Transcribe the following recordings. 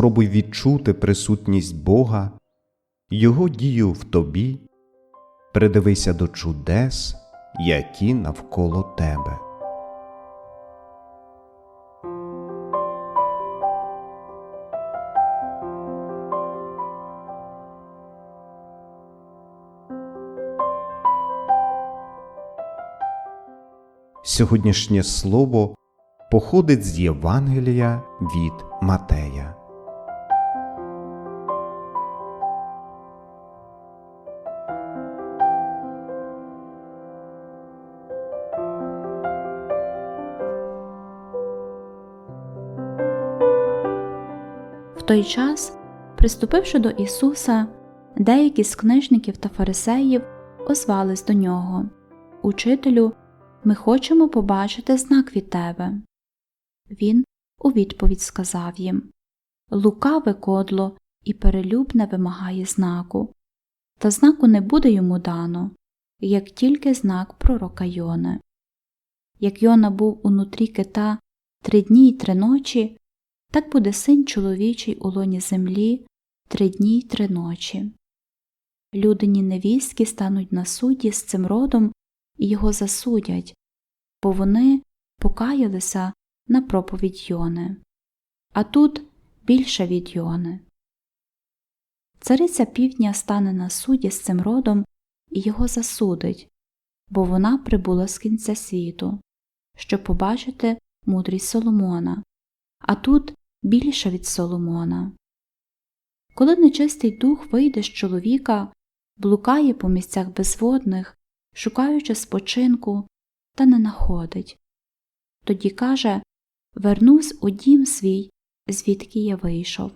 спробуй відчути присутність Бога, Його дію в тобі, придивися до чудес, які навколо тебе. Сьогоднішнє слово походить з Євангелія від Матея. В той час, приступивши до Ісуса, деякі з книжників та фарисеїв озвались до нього Учителю, ми хочемо побачити знак від тебе. Він у відповідь сказав їм Лукаве кодло і перелюбне вимагає знаку, та знаку не буде йому дано, як тільки знак пророка Йони. Як Йона був унутрі кита три дні й три ночі, так буде син чоловічий у лоні землі три дні й три ночі. Людині невістки стануть на суді з цим родом і його засудять, бо вони покаялися на проповідь Йони. А тут більше від Йони. Цариця півдня стане на суді з цим родом і його засудить, бо вона прибула з кінця світу, щоб побачити мудрість Соломона, а тут більше від Соломона. Коли нечистий дух вийде з чоловіка, блукає по місцях безводних, шукаючи спочинку, та не находить. Тоді каже Вернусь у дім свій, звідки я вийшов.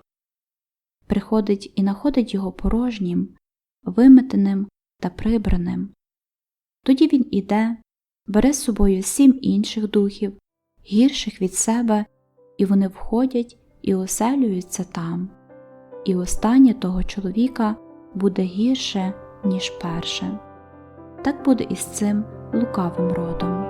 Приходить і находить його порожнім, виметеним та прибраним. Тоді він іде, бере з собою сім інших духів, гірших від себе, і вони входять і оселюються там. І останнє того чоловіка буде гірше, ніж перше. Так буде і з цим лукавим родом.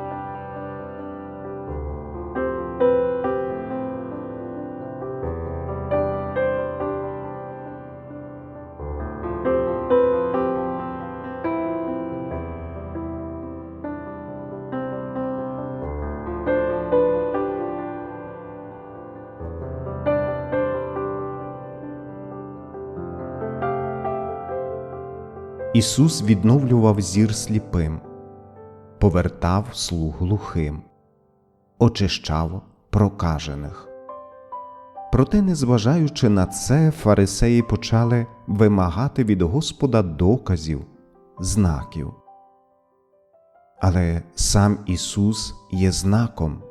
Ісус відновлював зір сліпим, повертав слух глухим, очищав прокажених. Проте, незважаючи на це, фарисеї почали вимагати від Господа доказів, знаків. Але сам Ісус є знаком,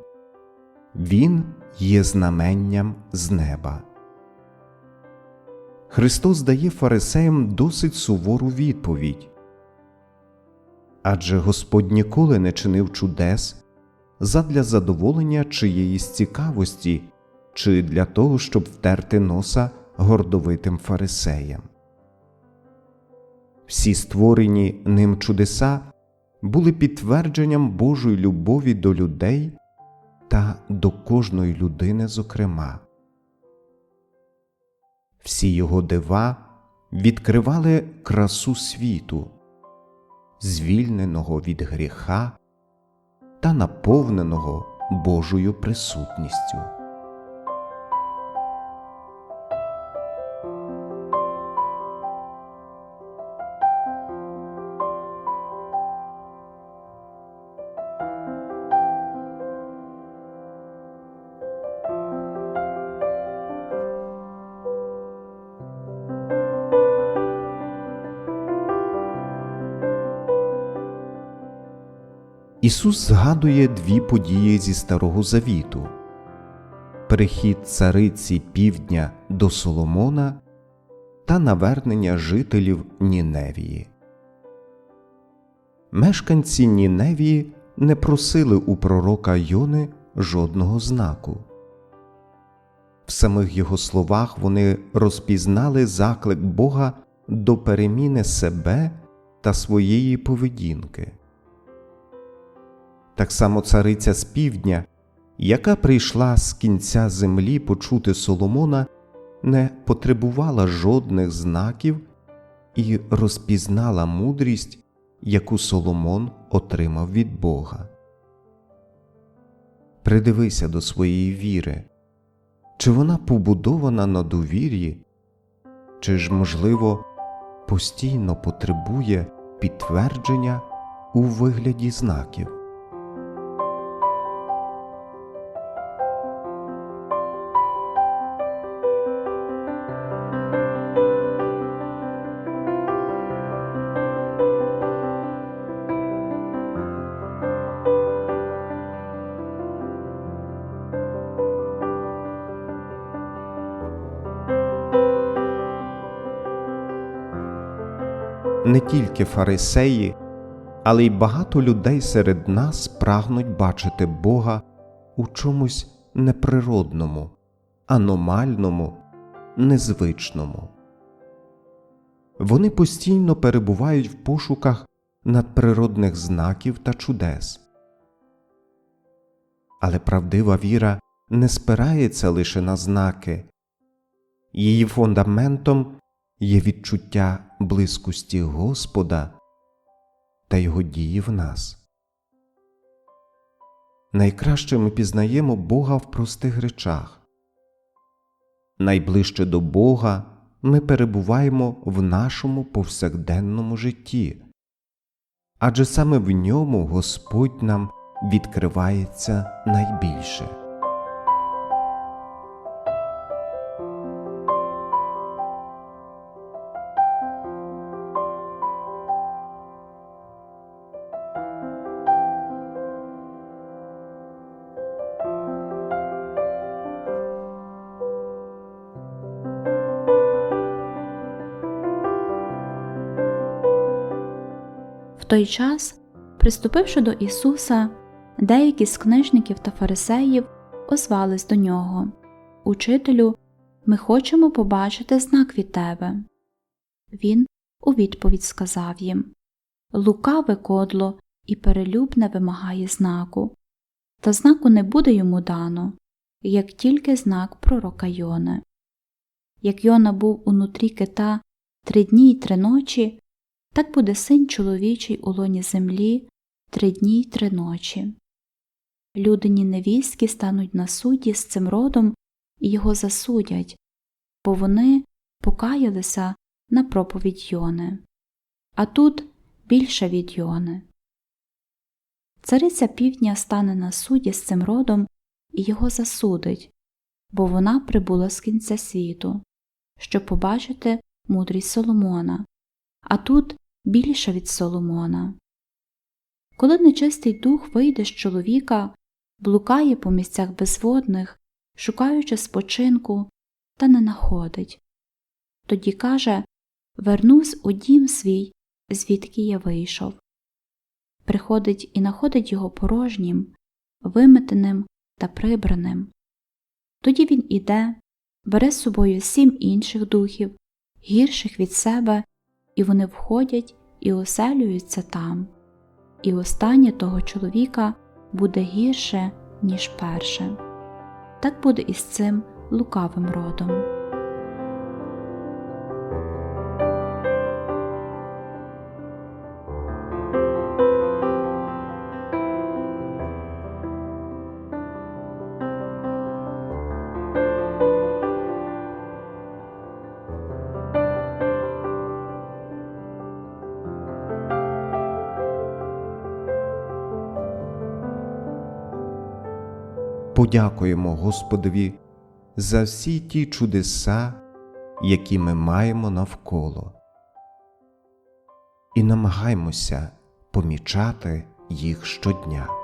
Він є знаменням з неба. Христос дає фарисеям досить сувору відповідь адже Господь ніколи не чинив чудес задля задоволення чиєїсь цікавості чи для того, щоб втерти носа гордовитим фарисеям. Всі створені ним чудеса були підтвердженням Божої любові до людей та до кожної людини, зокрема. Всі його дива відкривали красу світу, звільненого від гріха та наповненого Божою присутністю. Ісус згадує дві події зі Старого Завіту перехід цариці півдня до Соломона та навернення жителів Ніневії. Мешканці Ніневії не просили у пророка Йони жодного знаку. В самих його словах вони розпізнали заклик Бога до переміни себе та своєї поведінки. Так само цариця з півдня, яка прийшла з кінця землі почути Соломона, не потребувала жодних знаків і розпізнала мудрість, яку Соломон отримав від Бога. Придивися до своєї віри, чи вона побудована на довір'ї, чи ж, можливо, постійно потребує підтвердження у вигляді знаків. Не тільки фарисеї, але й багато людей серед нас прагнуть бачити Бога у чомусь неприродному, аномальному, незвичному. Вони постійно перебувають в пошуках надприродних знаків та чудес. Але правдива віра не спирається лише на знаки, її фундаментом є відчуття близькості Господа та Його дії в нас. Найкраще ми пізнаємо Бога в простих речах. Найближче до Бога ми перебуваємо в нашому повсякденному житті, адже саме в ньому Господь нам відкривається найбільше. Той час, приступивши до Ісуса, деякі з книжників та фарисеїв озвались до нього Учителю, ми хочемо побачити знак від тебе. Він у відповідь сказав їм Лукаве кодло і перелюбне вимагає знаку, та знаку не буде йому дано, як тільки знак пророка Йони. Як Йона був унутрі кита три дні й три ночі, так буде син чоловічий у лоні землі три дні й три ночі. Людині невістки стануть на суді з цим родом і його засудять, бо вони покаялися на проповідь Йони. А тут більше від Йони. Цариця півдня стане на суді з цим родом і його засудить, бо вона прибула з кінця світу, щоб побачити мудрість Соломона, а тут більше від Соломона. Коли нечистий дух вийде з чоловіка, блукає по місцях безводних, шукаючи спочинку, та не находить. Тоді каже Вернусь у дім свій, звідки я вийшов. Приходить і находить його порожнім, виметеним та прибраним. Тоді він іде, бере з собою сім інших духів, гірших від себе, і вони входять і оселюються там. І останнє того чоловіка буде гірше, ніж перше. Так буде і з цим лукавим родом. Подякуємо Господові за всі ті чудеса, які ми маємо навколо, і намагаймося помічати їх щодня.